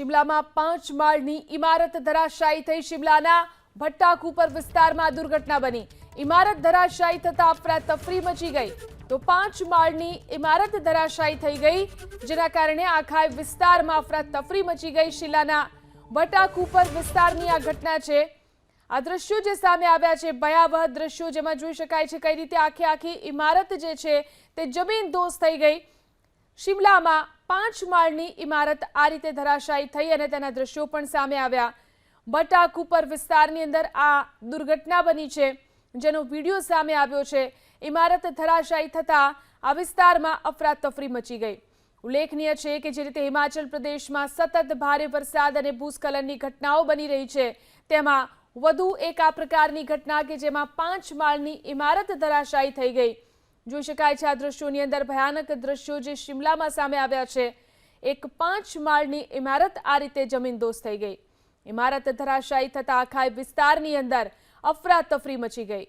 શિમલામાં પાંચ માળની ઇમારત ધરાશાયી થઈ. શિમલાના ભટ્ટાકુપર વિસ્તારમાં દુર્ઘટના બની. ઇમારત ધરાશાયી થતા અફરાતફરી મચી ગઈ. તો પાંચ માળની ઇમારત ધરાશાયી થઈ ગઈ, જેના કારણે આખા વિસ્તારમાં અફરાતફરી મચી ગઈ. શિલાના ભટ્ટાકુપર વિસ્તારની આ ઘટના છે. આ દ્રશ્યો જે સામે આવ્યા છે, ભયાવહ દ્રશ્યો જેમાં જોઈ શકાય છે કઈ રીતે આખી આખી ઇમારત જે છે તે જમીન દોષ થઈ ગઈ. શિમલામાં પાંચ માળની ઇમારત આ રીતે ધરાશાયી થઈ અને તેના દ્રશ્યો પણ સામે આવ્યા. બટાકુપર વિસ્તારની અંદર આ દુર્ઘટના બની છે, જેનો વીડિયો સામે આવ્યો છે. ઇમારત ધરાશાયી થતાં આ વિસ્તારમાં અફરાતફરી મચી ગઈ. ઉલ્લેખનીય છે કે જે રીતે હિમાચલ પ્રદેશમાં સતત ભારે વરસાદ અને ભૂસ્ખલનની ઘટનાઓ બની રહી છે, તેમાં વધુ એક આ પ્રકારની ઘટના કે જેમાં પાંચ માળની ઇમારત ધરાશાયી થઈ ગઈ. જોઈ શકાય છે આ દ્રશ્યોની અંદર ભયાનક દ્રશ્યો જે શિમલામાં સામે આવ્યા છે. એક પાંચ માળની ઇમારત આ રીતે જમીનદોસ્ત થઈ ગઈ. ઇમારત ધરાશાયી થતા આખા વિસ્તારની અંદર અફરાતફરી મચી ગઈ.